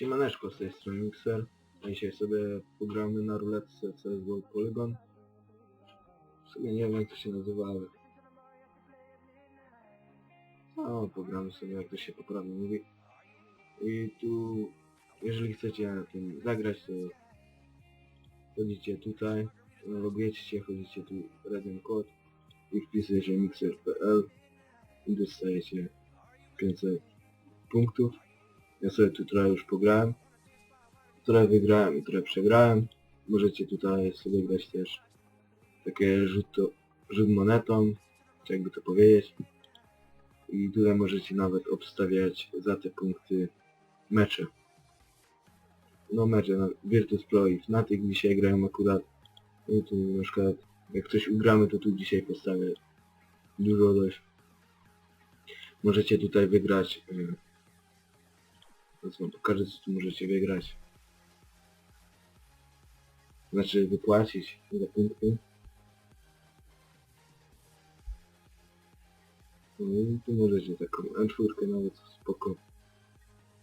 Siemaneczko z tej strony Mixer. Dzisiaj sobie pogramy na ruletce CSGO Polygon. W sumie nie wiem jak to się nazywa, ale... No, pogramy sobie jak to się poprawnie mówi. I tu, jeżeli chcecie na tym zagrać, to chodzicie tutaj, logujecie się, chodzicie tu redem kod i wpisujecie mixer.pl i dostajecie 500 punktów. Ja sobie tu trochę już pograłem. Trochę wygrałem i trochę przegrałem. Możecie tutaj sobie grać też takie rzut, rzut monetą, czy jakby to powiedzieć. I tutaj możecie nawet obstawiać za te punkty mecze. No mecze, na Virtus Pro i Fnatic dzisiaj grają akurat. No tu na przykład jak coś ugramy to tu dzisiaj postawię dużo dość. Możecie tutaj wygrać y, Teraz wam pokażę co tu możecie wygrać. Znaczy wypłacić za punkty. No i tu możecie taką M4 nawet spoko.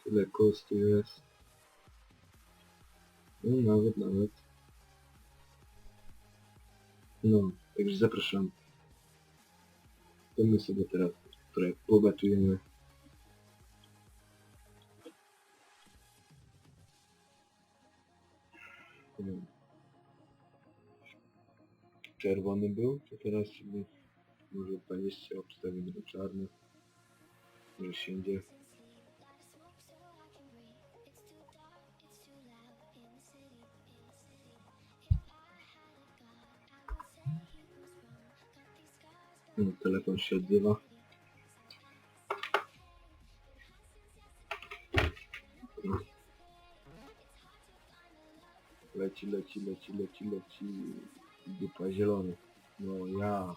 Tyle kosztu jest. No nawet, nawet. No, także zapraszam. To my sobie teraz trochę pobatujemy. Czerwony był, to teraz sobie może 20 obstawimy do czarny. Może siędzie. No, telefon się odzywa. Leci, leci, leci, leci, leci. Dupa zielony. No ja.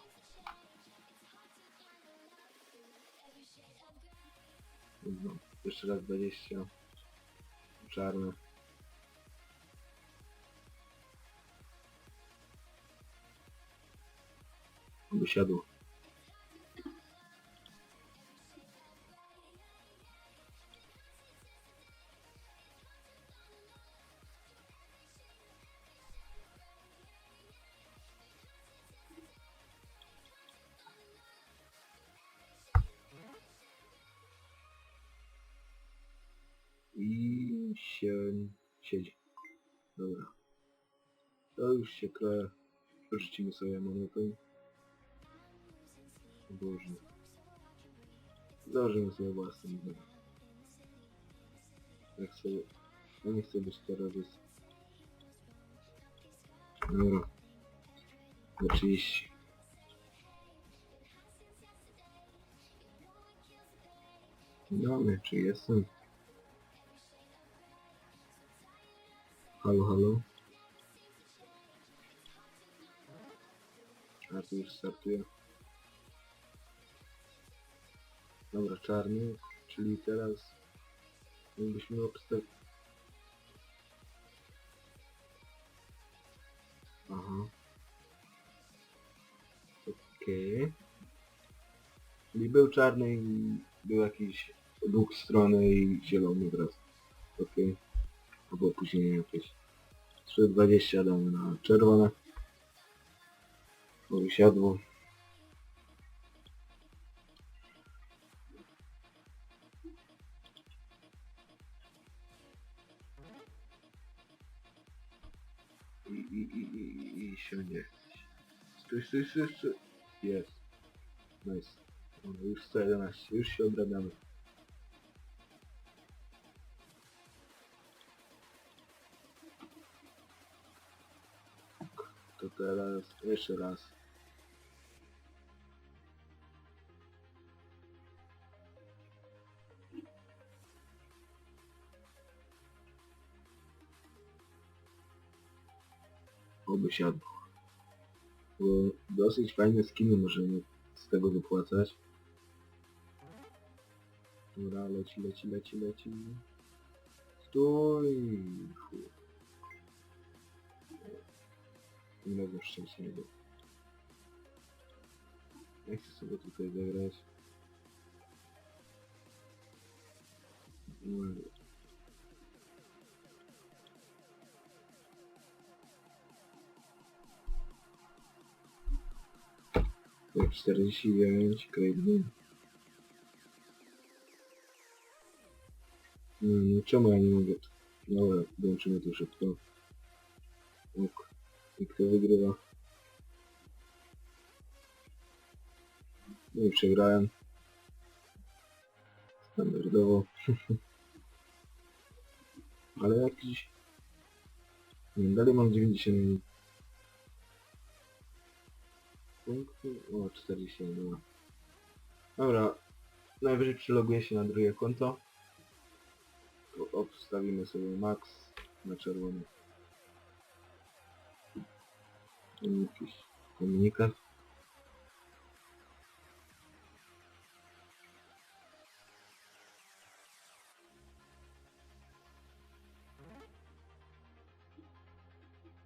No, jeszcze raz 20. Czarne. Wysiadło. Siedzi. Dobra. To już się trochę rzucimy sobie monetą. O Boże. Założymy sobie własną grę. Jak sobie... Ja nie chcę być bez... Dobra. 30. No, czy jestem? Halo, halo. A tu już startuje. Dobra, czarny, czyli teraz jakbyśmy obstaw... Aha. Okej. Czyli był czarny i był jakiś dług strony i zielony wraz. Okej. Albo opóźnienie jakieś. 3,20 damy na czerwone. Bo wysiadło. I, i, i, i, i siądzie. Stój, stój, stój, stój. Jest. Nice. Dobra, już 111. Już się odrabiamy. To teraz jeszcze raz. Oby siadło. Dosyć fajne skiny możemy z tego wypłacać. Dobra, leci, leci, leci, leci. Stój! немного больше, чем 7 лет. Эксис вот только и доиграюсь. Ну, Sergiş yemeğe çıkaydı. Ну, чем они могут? могу? Давай, больше не тушит, Ок. I kto wygrywa? No i przegrałem. Standardowo. Ale jakiś... Dalej mam 90 punktów. O, 40, dobra. Najwyżej przyloguję się na drugie konto. To Obstawimy sobie max na czerwono. Tam Jakiś komunikat.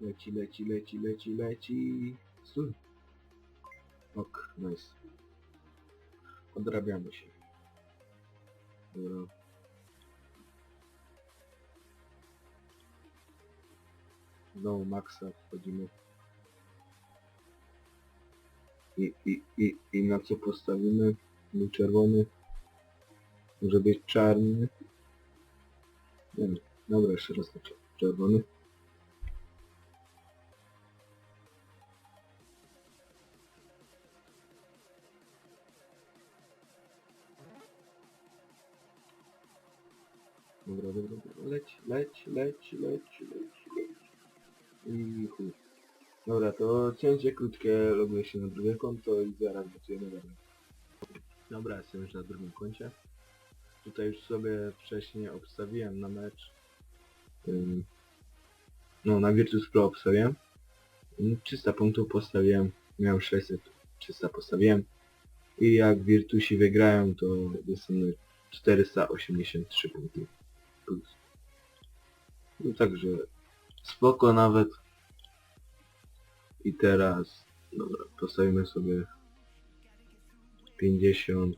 Leci, leci, leci, leci, leci. Stój. Ok, nice. Odrabiamy się. Dobra. Znowu maksa wchodzimy. I, i, i, I na co postawimy? Był czerwony. Może być czarny. Nie wiem. Dobra, jeszcze raz na czer- czerwony. Dobra, dobra, dobra. Leć, leć, leć, leć, leć, leć. I chuj. Dobra, to cięcie krótkie, loguję się na drugie konto i zaraz pracujemy dalej. Dobra, jestem już na drugim koncie. Tutaj już sobie wcześniej obstawiłem na mecz. No, na Virtus Pro obstawiłem. Ym, 300 punktów postawiłem. Miałem 600, 300 postawiłem. I jak Virtusi wygrają, to na 483 punkty. Plus. No także spoko nawet. I teraz, dobra, postawimy sobie 50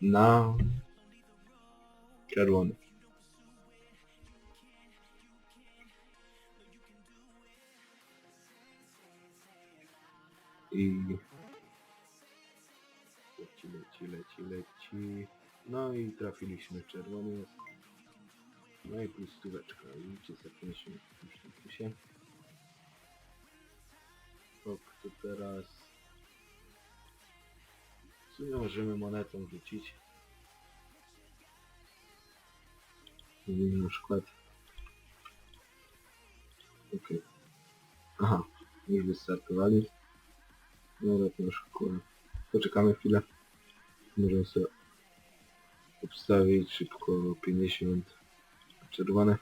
na czerwony. I leci, leci, leci, leci. No i trafiliśmy czerwony jest. No i plus stóweczka. Widzicie, zapięliśmy plusie. Ok, to teraz... W sumie możemy monetą rzucić. Na przykład... Okej. Aha, już wystartowali. Dobra, to już kurwa. Poczekamy chwilę. Możemy sobie obstawić szybko 50 czerwone.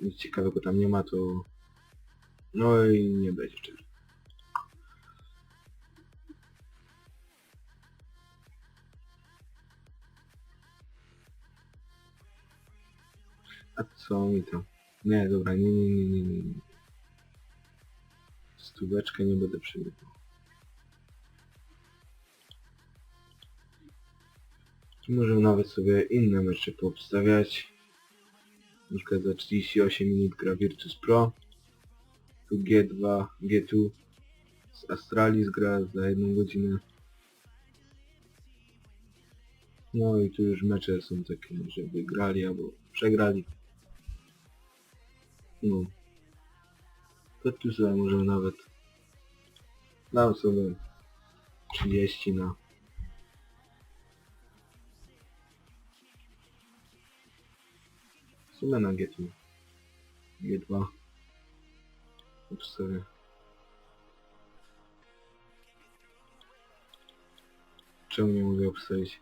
Nic ciekawego tam nie ma, to... No i nie będzie czerwony. A co mi tam? Nie, dobra, nie, nie, nie, nie, nie. Stóweczkę nie będę przerywał. Możemy nawet sobie inne mecze poobstawiać. Na przykład za 38 minut gra Virtus Pro. Tu G2, G2 z Astralis gra za jedną godzinę. No i tu już mecze są takie, że wygrali albo przegrali. No. To tu sobie możemy nawet... Dam sobie 30 na sumie na G2. G2. Obstawię. Czemu nie mogę obstawić?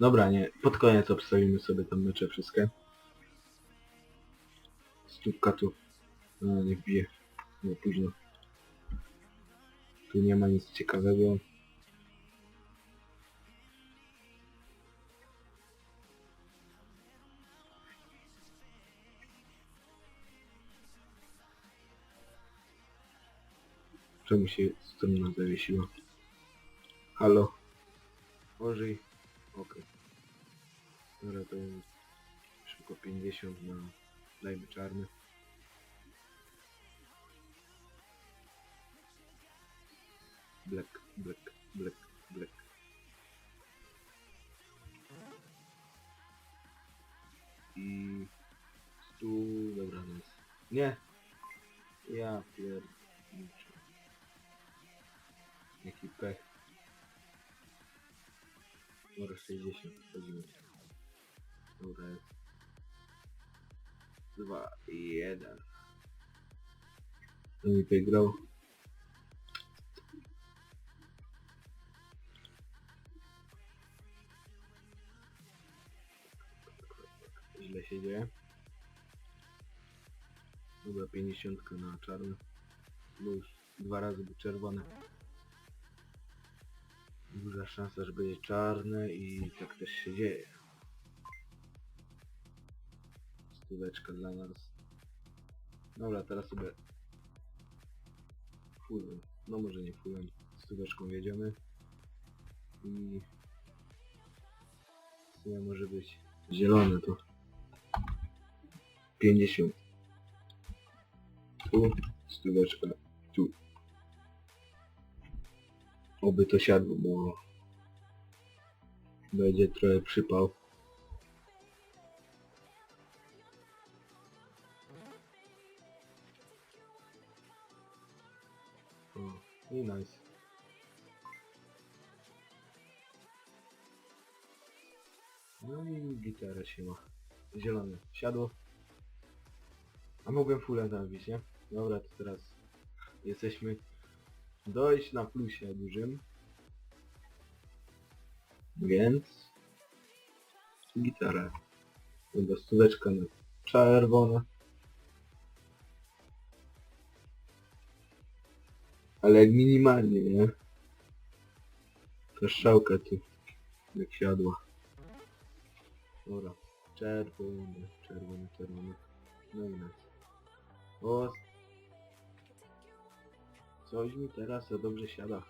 Dobra, nie. Pod koniec obstawimy sobie tam mecze wszystkie. Stópka tu. A, nie wbije. Nie, późno. Tu nie ma nic ciekawego. Czemu się strona zawiesiła? Halo? Ożyj. Okej. Dobra, to szybko po 50 na dajmy czarny. Black, black, black, black. I stu, dobra, no jest. Nie! Ja pier... Jaki pech. Może 60, wchodzimy. Dobra. Dwa i jeden. No i wygrał. Źle się dzieje. Dobra, 50 na czarny. Już dwa razy był czerwony. Duża szansa, że będzie czarne i tak też się dzieje. Stóweczka dla nas. Dobra, teraz sobie fullem. No może nie fullem. Stóweczką jedziemy. I sumie może być zielone to 50. Tu stóweczka. Tu. Oby to siadło, bo będzie trochę przypał. O, i nice. No i gitara się ma. Zielone. Siadło. A mogłem fullem zabić, nie? Dobra, to teraz jesteśmy dojść na plusie dużym. Więc gitara. Chyba stóweczka na czerwona. Ale minimalnie, nie? Strzałka tu jak siadła. Dobra. Czerwony, czerwony, czerwony. No i nas. O! Coś mi teraz za dobrze siada.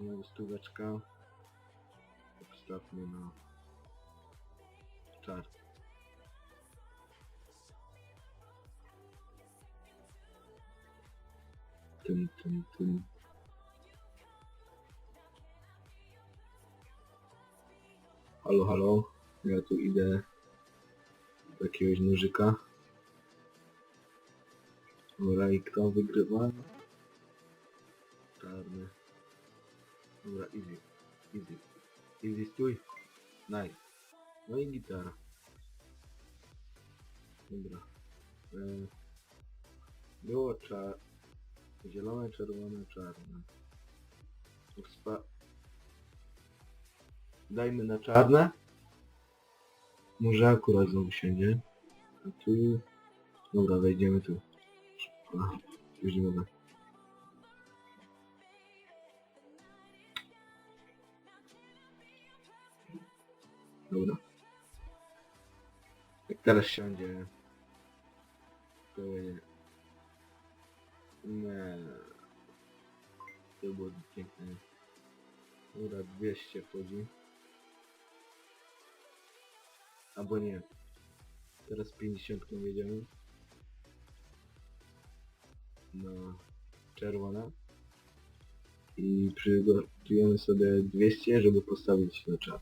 Znowu stóweczka. Obstawmy na czar. Tym, tym, tym. Halo, halo. Ja tu idę do jakiegoś nożyka. Dobra, i kto wygrywa? Czarny. Dobra, easy. Easy. Easy stój. Nice. No i gitara. Dobra. E, było czar... Zielone, czerwone, czarne. Spa... Dajmy na czarne. Może akurat znowu siędzie. A tu... Dobra, wejdziemy tu. Szybko. Już nie mogę. Dobra. Jak teraz siądzie... To będzie... Nie. To było piękne. Dobra, 200 wchodzi. Albo nie. Teraz 50 jedziemy. Na czerwone. I przygotujemy sobie 200, żeby postawić na czat.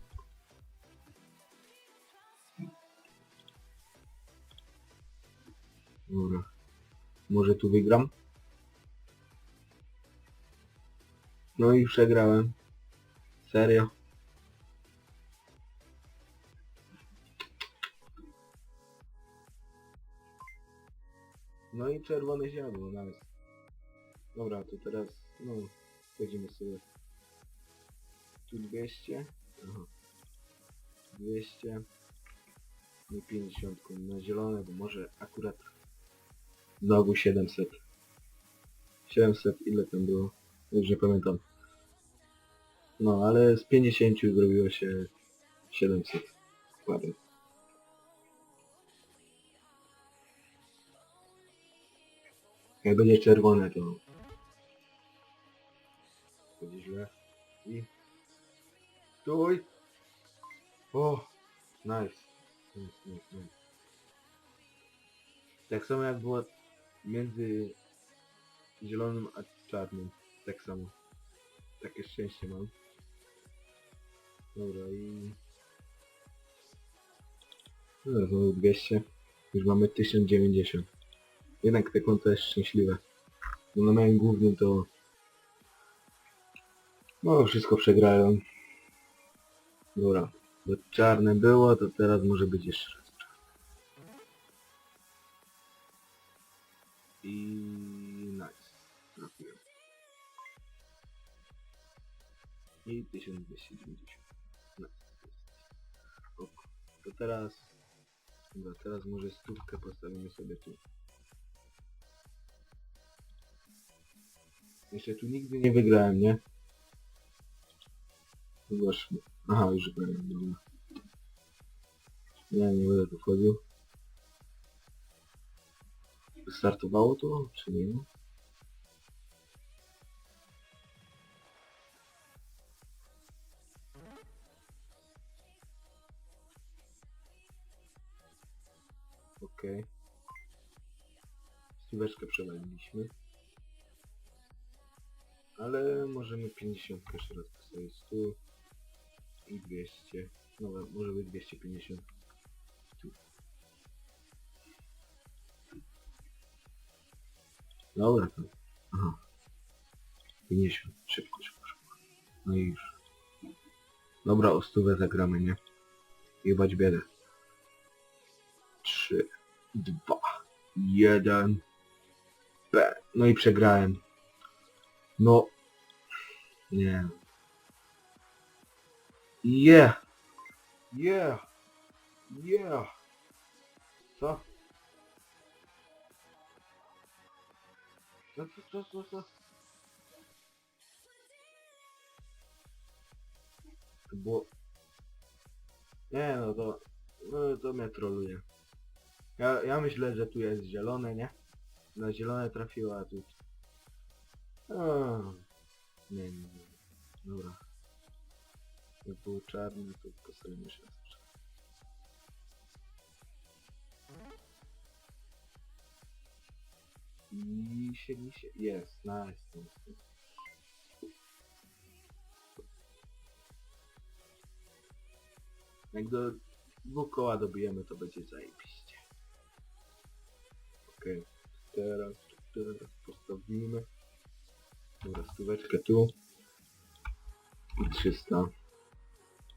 Dobra. Może tu wygram? No i przegrałem. Serio? No i czerwone ziarno nawet. Dobra, to teraz, no, wchodzimy sobie. Tu 200. Aha. 200. I 50 na zielone, bo może akurat znowu 700. 700, ile tam było? Już nie pamiętam. No, ale z 50 zrobiło się 700. Ładnie. Jak będzie czerwone, to będzie źle. I stój! O! Nice. Nice, nice, nice. Tak samo jak było między zielonym a czarnym. Tak samo. Takie szczęście mam. Dobra i... No, znowu 200. Już mamy 1090. Jednak te konto jest szczęśliwe. Bo na moim głównym to... No, wszystko przegrałem. Dobra. Bo czarne było, to teraz może być jeszcze raz czarne. I... nice. Trafiłem. I 1290. Nice. To teraz... Dobra, teraz może stówkę postawimy sobie tu. Jeszcze tu nigdy nie wygrałem, nie? Zobaczmy. Aha, już grałem, dobra. Nie, nie będę tu wchodził. Startowało to, czy nie? Okej. Stóweczkę przewaliliśmy. Ale możemy 50 jeszcze raz postawić 100 i 200. No może być 250. Tu. Dobra to. Aha. 50. Szybko, szybko, szybko. No i już. Dobra, o stówę zagramy, nie? Jebać biedę. 3, 2, 1. B. No i przegrałem. No. Nie. Yeah. Yeah. Yeah. Co? Co, co, co, co, co? To było... Nie no to... No to mnie troluje. Ja, ja myślę, że tu jest zielone, nie? Na zielone trafiła, a tu... Nie, nie, nie. Dobra. Jak było czarne, to. I się, mi się... Jest, nice, nice. Jak do dwóch koła dobijemy, to będzie zajebiście. Okej, teraz, teraz postawimy. Dobra, stóweczkę tu. I 300.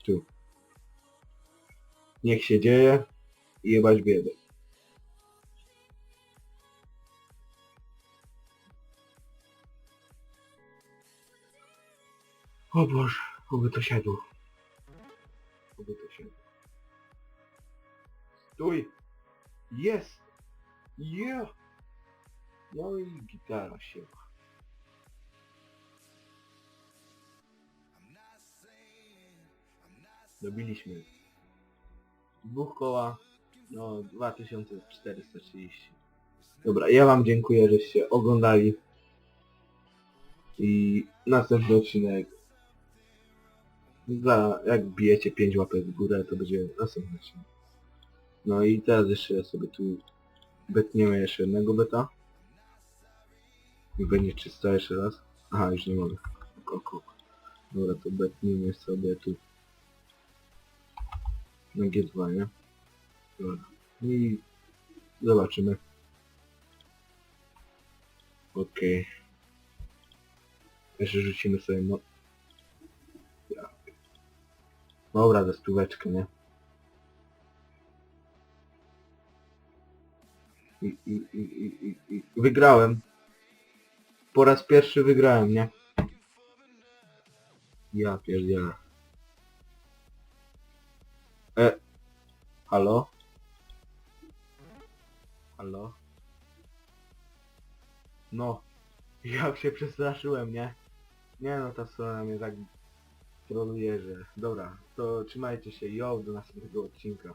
Tu. Niech się dzieje i jebać biedę. O Boże, oby to siadło. Oby to siadło. Stój! Jest! Yeah! No i gitara się. Dobiliśmy. Dwóch koła, no 2430. Dobra, ja wam dziękuję, żeście oglądali. I następny odcinek. Za, jak bijecie 5 łapek w górę, to będzie następny odcinek. No i teraz jeszcze sobie tu betniemy jeszcze jednego beta. I będzie 300 jeszcze raz. Aha, już nie mogę. Koko. Dobra, to betnijmy sobie tu na G2, nie? Dobra. I zobaczymy. Okej. Jeszcze rzucimy sobie mo... Dobra, za stóweczkę, nie? I, i, i, i, i wygrałem. Po raz pierwszy wygrałem, nie? Ja pierdzielę. E. Halo? Halo? No. Jak się przestraszyłem, nie? Nie no, ta strona mnie tak troluje, że... Dobra, to trzymajcie się, jo, do następnego odcinka.